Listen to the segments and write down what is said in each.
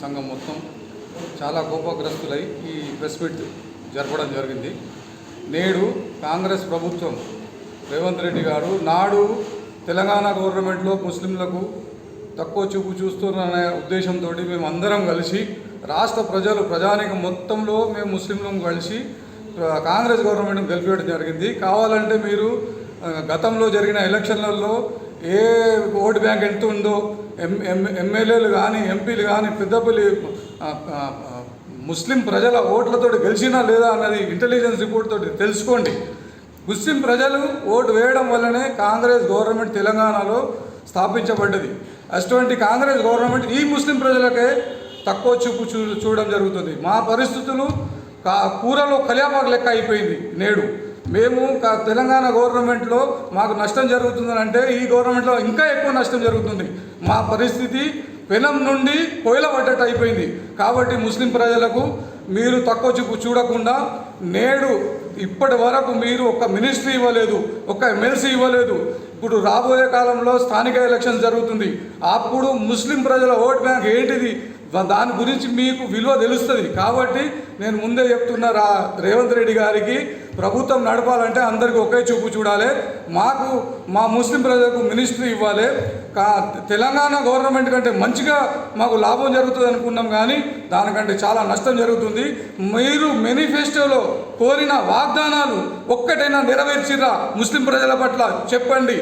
సంఘం మొత్తం చాలా కోపగ్రస్తులై ఈ ప్రెస్ మీట్ జరపడం జరిగింది. నేడు కాంగ్రెస్ ప్రభుత్వం రేవంత్ రెడ్డి గారు నాడు తెలంగాణ గవర్నమెంట్లో ముస్లింలకు తక్కువ చూపు చూస్తున్న ఉద్దేశంతో మేము అందరం కలిసి రాష్ట్ర ప్రజలు ప్రజానికం మొత్తంలో మేము ముస్లింలం కలిసి కాంగ్రెస్ గవర్నమెంట్ని గెలిపేయడం జరిగింది. కావాలంటే మీరు గతంలో జరిగిన ఎలక్షన్లలో ఏ ఓటు బ్యాంక్ ఎంత ఉందో ఎం ఎం ఎమ్మెల్యేలు కానీ ఎంపీలు కానీ పెద్దపల్లి ముస్లిం ప్రజల ఓట్లతో గెలిచినా లేదా అన్నది ఇంటెలిజెన్స్ రిపోర్ట్ తోటి తెలుసుకోండి. ముస్లిం ప్రజలు ఓటు వేయడం వల్లనే కాంగ్రెస్ గవర్నమెంట్ తెలంగాణలో స్థాపించబడ్డది. అటువంటి కాంగ్రెస్ గవర్నమెంట్ ఈ ముస్లిం ప్రజలకే తక్కువ చూపు చూ చూడడం జరుగుతుంది. మా పరిస్థితులు కా కూరలో కళ్యామాకు లెక్క అయిపోయింది నేడు. మేము కా తెలంగాణ గవర్నమెంట్లో మాకు నష్టం జరుగుతుందని అంటే ఈ గవర్నమెంట్లో ఇంకా ఎక్కువ నష్టం జరుగుతుంది. మా పరిస్థితి పెనం నుండి కోయిల పడ్డట్టు అయిపోయింది. కాబట్టి ముస్లిం ప్రజలకు మీరు తక్కువ చూపు చూడకుండా నేడు ఇప్పటి వరకు మీరు ఒక మినిస్ట్రీ ఇవ్వలేదు ఒక ఎమ్మెల్సీ ఇవ్వలేదు. ఇప్పుడు రాబోయే కాలంలో స్థానిక ఎలక్షన్ జరుగుతుంది. అప్పుడు ముస్లిం ప్రజల ఓట్ బ్యాంక్ ఏంటిది? దాని గురించి మీకు విలువ తెలుస్తుంది. కాబట్టి నేను ముందే చెప్తున్నా రా రేవంత్ రెడ్డి గారికి ప్రభుత్వం నడపాలంటే అందరికీ ఒకే చూపు చూడాలి. మాకు మా ముస్లిం ప్రజలకు మినిస్ట్రీ ఇవ్వాలి. కా తెలంగాణ గవర్నమెంట్ కంటే మంచిగా మాకు లాభం జరుగుతుంది అనుకున్నాం కానీ దానికంటే చాలా నష్టం జరుగుతుంది. మీరు మేనిఫెస్టోలో కోరిన వాగ్దానాలు ఒక్కటైనా నెరవేర్చిరా ముస్లిం ప్రజల పట్ల? చెప్పండి.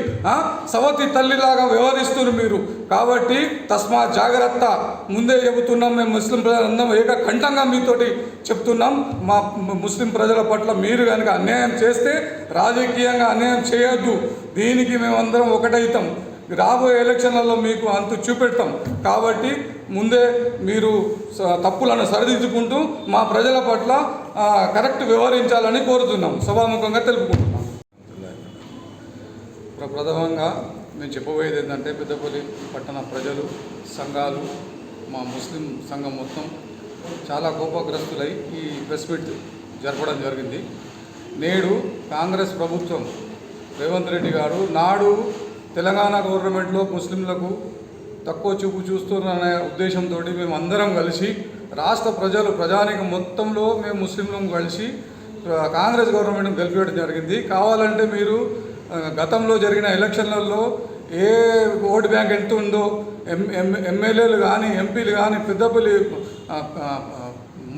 సవతి తల్లిలాగా వ్యవహరిస్తున్నారు మీరు. కాబట్టి తస్మా జాగ్రత్త. ముందే చెబుతున్నాం మేము ముస్లిం ప్రజలందరం ఏకకంఠంగా మీతోటి చెప్తున్నాం. మా ముస్లిం ప్రజల పట్ల మీరు కనుక అన్యాయం చేస్తే రాజకీయంగా అన్యాయం చేయొద్దు. దీనికి మేమందరం ఒకటైతాం. రాబోయే ఎలక్షన్లలో మీకు అంతు చూపెడతాం. కాబట్టి ముందే మీరు స- తప్పులను సరిదిద్దుకుంటూ మా ప్రజల పట్ల కరెక్ట్ వ్యవహరించాలని కోరుతున్నాం. సభాముఖంగా తెలుపుకుంటున్నాం. ప్రథమంగా మేము చెప్పబోయేది ఏంటంటే పెద్దపల్లి పట్టణ ప్రజలు సంఘాలు మా ముస్లిం సంఘం మొత్తం చాలా కోపగ్రస్తులై ఈ ప్రెస్ మీట్ జరపడం జరిగింది. నేడు కాంగ్రెస్ ప్రభుత్వం రేవంత్ రెడ్డి గారు నాడు తెలంగాణ గవర్నమెంట్లో ముస్లింలకు తక్కువ చూపు చూస్తున్నారనే ఉద్దేశంతో మేము అందరం కలిసి రాష్ట్ర ప్రజలు ప్రజానికి మొత్తంలో మేము ముస్లింలం కలిసి కాంగ్రెస్ గవర్నమెంట్ని గెలిపేయడం జరిగింది. కావాలంటే మీరు గతంలో జరిగిన ఎలక్షన్లలో ఏ ఓటు బ్యాంక్ ఎంత ఉందో ఎం ఎం ఎమ్మెల్యేలు కానీ ఎంపీలు కానీ పెద్దపల్లి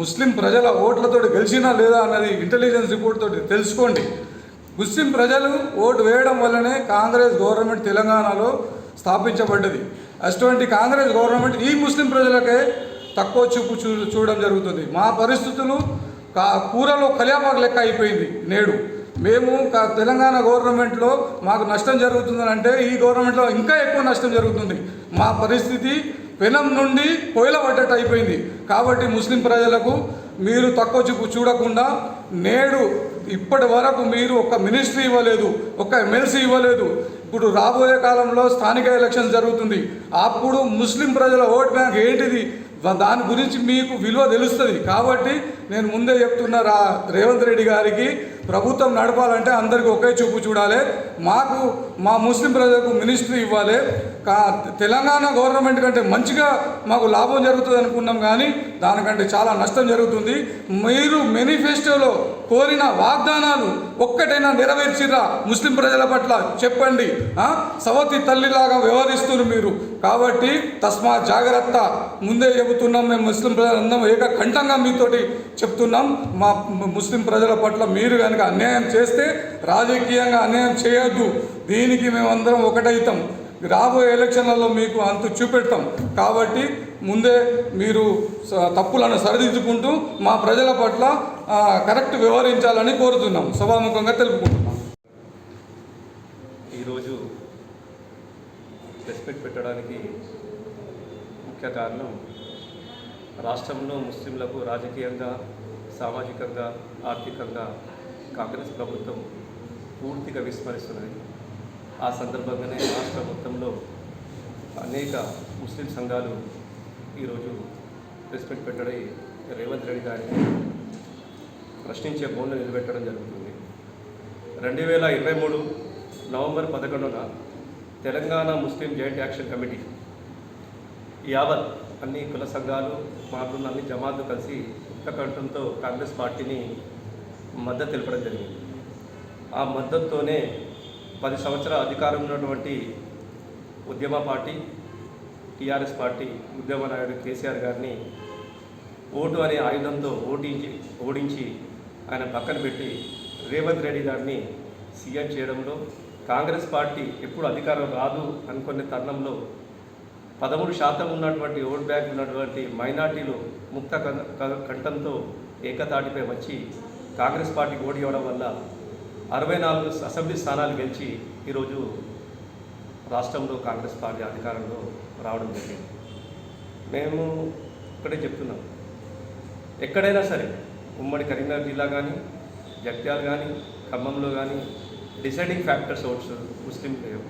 ముస్లిం ప్రజల ఓట్లతో గెలిచినా లేదా అన్నది ఇంటెలిజెన్స్ రిపోర్ట్ తోటి తెలుసుకోండి. ముస్లిం ప్రజలు ఓటు వేయడం వల్లనే కాంగ్రెస్ గవర్నమెంట్ తెలంగాణలో స్థాపించబడ్డది. అటువంటి కాంగ్రెస్ గవర్నమెంట్ ఈ ముస్లిం ప్రజలకే తక్కువ చూపు చూ చూడడం జరుగుతుంది. మా పరిస్థితులు కా కూరలో కళ్యాపాకు లెక్క అయిపోయింది నేడు. మేము తెలంగాణ గవర్నమెంట్లో మాకు నష్టం జరుగుతుందని అంటే ఈ గవర్నమెంట్లో ఇంకా ఎక్కువ నష్టం జరుగుతుంది. మా పరిస్థితి పెనం నుండి పొయ్యిల పడ్డట్టు అయిపోయింది. కాబట్టి ముస్లిం ప్రజలకు మీరు తక్కువ చూపు చూడకుండా నేడు ఇప్పటి వరకు మీరు ఒక మినిస్ట్రీ ఇవ్వలేదు ఒక ఎమ్మెల్సీ ఇవ్వలేదు. ఇప్పుడు రాబోయే కాలంలో స్థానిక ఎలక్షన్ జరుగుతుంది. అప్పుడు ముస్లిం ప్రజల ఓట్ బ్యాంక్ ఏంటిది? దాని గురించి మీకు విలువ తెలుస్తుంది. కాబట్టి నేను ముందే చెప్తున్నా రా రేవంత్ రెడ్డి గారికి ప్రభుత్వం నడపాలంటే అందరికీ ఒకే చూపు చూడాలి. మాకు మా ముస్లిం ప్రజలకు మినిస్ట్రీ ఇవ్వాలి. కా తెలంగాణ గవర్నమెంట్ కంటే మంచిగా మాకు లాభం జరుగుతుంది అనుకున్నాం కానీ దానికంటే చాలా నష్టం జరుగుతుంది. మీరు మేనిఫెస్టోలో కోరిన వాగ్దానాలు ఒక్కటైనా నెరవేర్చిరా? ముస్లిం ప్రజల పట్ల చెప్పండి. సవతి తల్లిలాగా వ్యవహరిస్తున్నారు మీరు. కాబట్టి తస్మా జాగ్రత్త. ముందే చెబుతున్నాం మేము ముస్లిం ప్రజలందరం ఏకకంఠంగా మీతోటి చెప్తున్నాం. మా ముస్లిం ప్రజల పట్ల మీరు కనుక అన్యాయం చేస్తే రాజకీయంగా అన్యాయం చేయొద్దు. దీనికి మేమందరం ఒకటైతాం. రాబోయే ఎలక్షన్లలో మీకు అంతు చూపెడతాం. కాబట్టి ముందే మీరు స- తప్పులను సరిదిద్దుకుంటూ మా ప్రజల పట్ల కరెక్ట్ వ్యవహరించాలని కోరుతున్నాం. సభాముఖంగా తెలుపుకుంటున్నాం. ఈరోజు రెస్పెక్ట్ పెట్టడానికి ముఖ్య కారణం రాష్ట్రంలో ముస్లింలకు రాజకీయంగా సామాజికంగా ఆర్థికంగా కాంగ్రెస్ ప్రభుత్వం పూర్తిగా విస్మరిస్తున్నది. ఆ సందర్భంగానే రాష్ట్ర మొత్తంలో అనేక ముస్లిం సంఘాలు ఈరోజు రెస్పెక్ట్ పెట్టడం రేవంత్ రెడ్డి గారిని ప్రశ్నించే బోన్లు నిలబెట్టడం జరుగుతుంది. రెండు వేల ఇరవై మూడు నవంబర్ పదకొండున Telangana Muslim joint action committee యావత్ అన్ని కుల సంఘాలు మారున్న అన్ని జమాతులు కలిసి కంఠంతో కాంగ్రెస్ పార్టీని మద్దతు తెలపడం జరిగింది. ఆ మద్దతుతోనే పది సంవత్సరాల అధికారం ఉన్నటువంటి ఉద్యమ పార్టీ టీఆర్ఎస్ పార్టీ ఉద్యమ నాయుడు కేసీఆర్ గారిని ఓటు అనే ఆయుధంతో ఓటించి ఓడించి ఆయన పక్కన పెట్టి రేవంత్ రెడ్డి గారిని సీఎం చేయడంలో కాంగ్రెస్ పార్టీ ఎప్పుడు అధికారం రాదు అనుకునే తరుణంలో పదమూడు శాతం ఉన్నటువంటి ఓట్ బ్యాంక్ ఉన్నటువంటి మైనార్టీలు ముక్త కంఠంతో ఏకతాటిపై వచ్చి కాంగ్రెస్ పార్టీకి ఓడి ఇవ్వడం వల్ల అరవై నాలుగు అసెంబ్లీ స్థానాలు గెలిచి ఈరోజు రాష్ట్రంలో కాంగ్రెస్ పార్టీ అధికారంలో రావడం జరిగింది. మేము ఇక్కడే చెప్తున్నాం. ఎక్కడైనా సరే ఉమ్మడి కరీంనగర్ జిల్లా కానీ జగిత్యాల కానీ ఖమ్మంలో కానీ డిసైడింగ్ ఫ్యాక్టర్స్ ఓట్స్ ముస్లిం లేవు.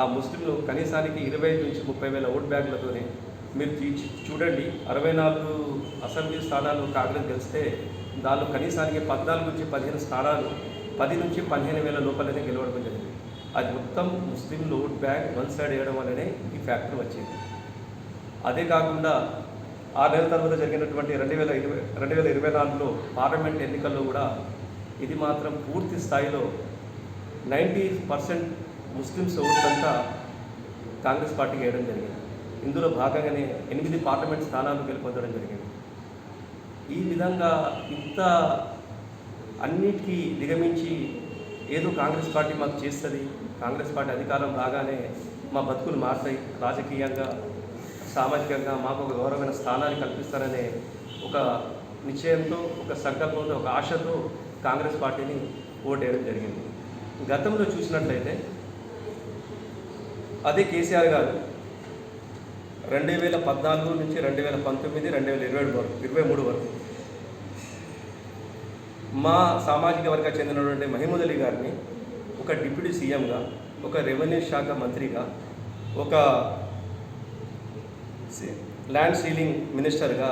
ఆ ముస్లింలు కనీసానికి ఇరవై ఐదు నుంచి ముప్పై వేల ఓట్ బ్యాగ్లతోనే మీరు చూడండి అరవై నాలుగు అసెంబ్లీ స్థానాలు కాంగ్రెస్ గెలిస్తే దానిలో కనీసానికి పద్నాలుగు నుంచి పదిహేను స్థానాలు పది నుంచి పదిహేను వేల లోపలనే గెలవడం జరిగింది. అది మొత్తం ముస్లింలు ఓట్ బ్యాంక్ వన్ సైడ్ వేయడం వల్లనే ఈ ఫ్యాక్టర్ వచ్చింది. అదే కాకుండా ఆరు నెలల తర్వాత జరిగినటువంటి రెండు వేల ఇరవై రెండు వేల ఇరవై నాలుగులో పార్లమెంట్ ఎన్నికల్లో కూడా ఇది మాత్రం పూర్తి స్థాయిలో నైంటీ పర్సెంట్ ముస్లిమ్స్ ఓట్లంతా కాంగ్రెస్ పార్టీకి వేయడం జరిగింది. ఇందులో భాగంగానే ఎనిమిది పార్లమెంట్ స్థానాలు గెలుపొందడం జరిగింది. ఈ విధంగా ఇంత అన్నిటికీ దిగమించి ఏదో కాంగ్రెస్ పార్టీ మాకు చేస్తుంది కాంగ్రెస్ పార్టీ అధికారం రాగానే మా బతుకులు మారుతాయి. రాజకీయంగా సామాజికంగా మాకు ఒక గౌరవమైన స్థానాన్ని కల్పిస్తారనే ఒక నిశ్చయంతో ఒక సంకల్పంతో ఒక ఆశతో కాంగ్రెస్ పార్టీని ఓటేయడం జరిగింది. గతంలో చూసినట్లయితే అదే కేసీఆర్ గారు రెండు వేల పద్నాలుగు నుంచి రెండు వేల పంతొమ్మిది రెండు వేల ఇరవై వరకు ఇరవై మూడు వరకు మా సామాజిక వర్గ చెందినటువంటి మహమూద్ అలీ గారిని ఒక డిప్యూటీ సీఎంగా ఒక రెవెన్యూ శాఖ మంత్రిగా ఒక ల్యాండ్ సీలింగ్ మినిస్టర్గా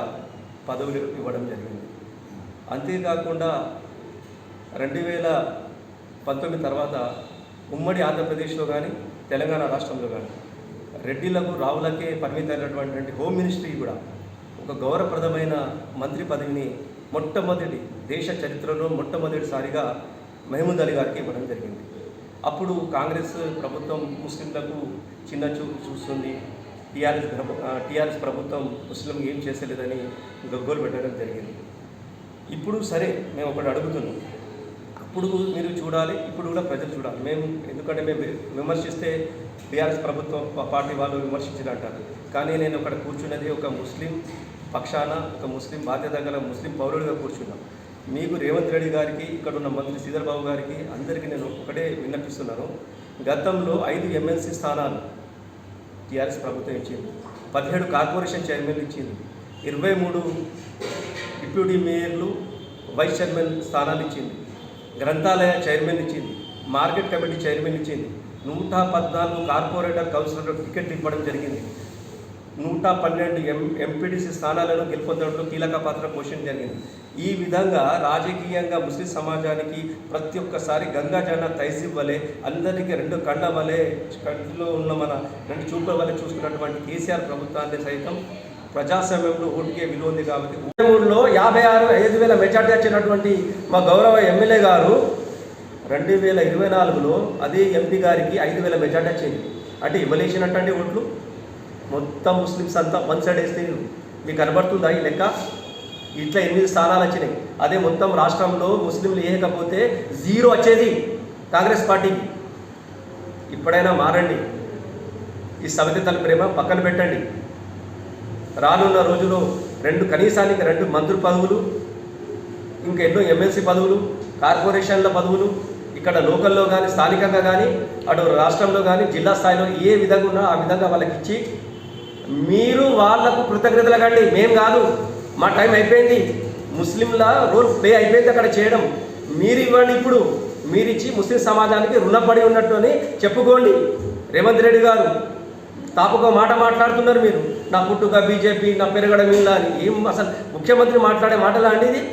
పదవులు ఇవ్వడం జరిగింది. అంతేకాకుండా రెండు వేల పంతొమ్మిది తర్వాత ఉమ్మడి ఆంధ్రప్రదేశ్లో కానీ తెలంగాణ రాష్ట్రంలో కానీ రెడ్డిలకు రావులకే పరిమితమైనటువంటి హోమ్ మినిస్ట్రీ కూడా ఒక గౌరవప్రదమైన మంత్రి పదవిని మొట్టమొదటి దేశ చరిత్రలో మొట్టమొదటిసారిగా మహమూద్ అలీ గారికి ఇవ్వడం జరిగింది. అప్పుడు కాంగ్రెస్ ప్రభుత్వం ముస్లింలకు చిన్న చూపు చూస్తుంది. టీఆర్ఎస్ టీఆర్ఎస్ ప్రభుత్వం ముస్లింకి ఏం చేసలేదని గగ్గోలు పెట్టడం జరిగింది. ఇప్పుడు సరే మేము ఒకటి అడుగుతున్నాం. అప్పుడు మీరు చూడాలి ఇప్పుడు కూడా ప్రజలు చూడాలి. మేము ఎందుకంటే మేము విమర్శిస్తే బీఆర్ఎస్ ప్రభుత్వం పార్టీ వాళ్ళు విమర్శించారు అంటారు. కానీ నేను అక్కడ కూర్చున్నది ఒక ముస్లిం పక్షాన ఒక ముస్లిం బాధ్యత గల ముస్లిం పౌరుడిగా కూర్చున్నాను మీకు రేవంత్ రెడ్డి గారికి ఇక్కడ ఉన్న మంత్రి శ్రీధర్ బాబు గారికి అందరికీ నేను ఒకటే విన్నపిస్తున్నాను. గతంలో ఐదు ఎమ్మెల్సీ స్థానాలు టీఆర్ఎస్ ప్రభుత్వం ఇచ్చింది. పదిహేడు కార్పొరేషన్ చైర్మన్ ఇచ్చింది. ఇరవై మూడు డిప్యూటీ మేయర్లు వైస్ చైర్మన్ స్థానాలు ఇచ్చింది. గ్రంథాలయ చైర్మన్ ఇచ్చింది. మార్కెట్ కమిటీ చైర్మన్ ఇచ్చింది. నూట పద్నాలుగు కార్పొరేటర్ కౌన్సిలర్ టికెట్ ఇవ్వడం జరిగింది. నూట పన్నెండు ఎం ఎంపీటీసీ స్థానాలను గెలుపొందడంలో కీలక పాత్ర పోషణ జరిగింది. ఈ విధంగా రాజకీయంగా ముస్లిం సమాజానికి ప్రతి ఒక్కసారి గంగా జన తైసిబ్ వలె అందరికీ రెండు కళ్ళ వలె కంటిలో ఉన్న మన రెండు చూపుల వలె చూసుకున్నటువంటి కేసీఆర్ ప్రభుత్వాన్ని సైతం ప్రజాస్వామ్యంలో ఓటుకే విలువ ఉంది కాబట్టి మూడులో యాభై ఆరు ఐదు వేల మెజార్టీ వచ్చినటువంటి మా గౌరవ ఎమ్మెల్యే గారు రెండు వేల ఇరవై నాలుగులో అదే ఎంపీ గారికి ఐదు వేల మెజార్టీ వచ్చింది అంటే ఇవ్వలేసినట్టండి ఓట్లు. మొత్తం ముస్లిమ్స్ అంతా వన్ సైడ్ వేస్తే మీకు కనబడుతుందా ఈ లెక్క? ఇట్లా ఎనిమిది స్థానాలు వచ్చినాయి. అదే మొత్తం రాష్ట్రంలో ముస్లింలు వేయకపోతే జీరో వచ్చేది కాంగ్రెస్ పార్టీకి. ఇప్పుడైనా మారండి. ఈ సవితల ప్రేమ పక్కన పెట్టండి. రానున్న రోజులో రెండు కనీసానికి రెండు మంత్రి పదవులు ఇంకా ఎన్నో ఎమ్మెల్సీ పదవులు కార్పొరేషన్ల పదవులు ఇక్కడ లోకల్లో కానీ స్థానికంగా కానీ అటు రాష్ట్రంలో కానీ జిల్లా స్థాయిలో ఏ విధంగా ఉన్నా ఆ విధంగా వాళ్ళకి ఇచ్చి మీరు వాళ్ళకు కృతజ్ఞతలు కండి. మేం కాదు. మా టైం అయిపోయింది. ముస్లింల రోల్ ప్లే అయిపోయింది అక్కడ చేయడం. మీరు ఇవ్వండి ఇప్పుడు. మీరు ఇచ్చి ముస్లిం సమాజానికి రుణపడి ఉన్నట్టు అని చెప్పుకోండి. రేవంత్ రెడ్డి గారు తాపుకో మాట మాట్లాడుతున్నారు మీరు. నా పుట్టుక బీజేపీ నా పెరగడం ఇలా అని. ఏం అసలు ముఖ్యమంత్రి మాట్లాడే మాటలా అండి ఇది?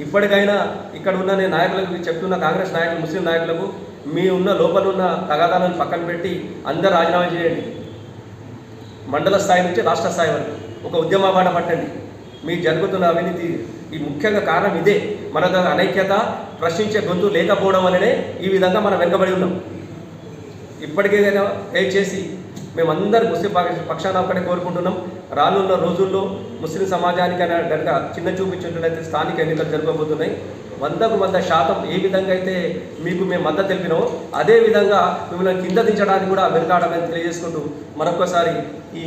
ఇప్పటికైనా ఇక్కడ ఉన్న నేను నాయకులకు చెప్తున్న కాంగ్రెస్ నాయకులు ముస్లిం నాయకులకు మీ ఉన్న లోపల ఉన్న తగాదాలను పక్కన పెట్టి అందరు రాజీనామా చేయండి. మండల స్థాయి నుంచి రాష్ట్ర స్థాయి వరకు. ఒక ఉద్యమబాణ పట్టండి. మీ జరుగుతున్న అవినీతి ఈ ముఖ్యంగా కారణం ఇదే. మన దగ్గర అనైక్యత ప్రశ్నించే గొంతు లేకపోవడం వల్లనే ఈ విధంగా మనం వెనుకబడి ఉన్నాం. ఇప్పటికేదైనా దయచేసి మేమందరూ ముస్లిం పక్షాన ఒకటే కోరుకుంటున్నాం. రానున్న రోజుల్లో ముస్లిం సమాజానికైనా కనుక చిన్న చూపించినట్లయితే స్థానిక ఎన్నికలు జరగబోతున్నాయి. వందకు వంద శాతం ఏ విధంగా అయితే మీకు మేము మద్దతు తెలిపినో అదే విధంగా మిమ్మల్ని కింద దించడానికి కూడా వెనుకాడమని తెలియజేసుకుంటూ మరొకసారి ఈ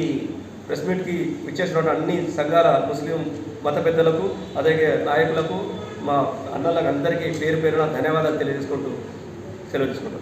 ప్రెస్ మీట్కి ఇచ్చేసినటువంటి అన్ని సంఘాల ముస్లిం మత పెద్దలకు అలాగే నాయకులకు మా అన్నలకు అందరికీ పేరు పేరున ధన్యవాదాలు తెలియజేసుకుంటూ సెలవు తీసుకుంటాం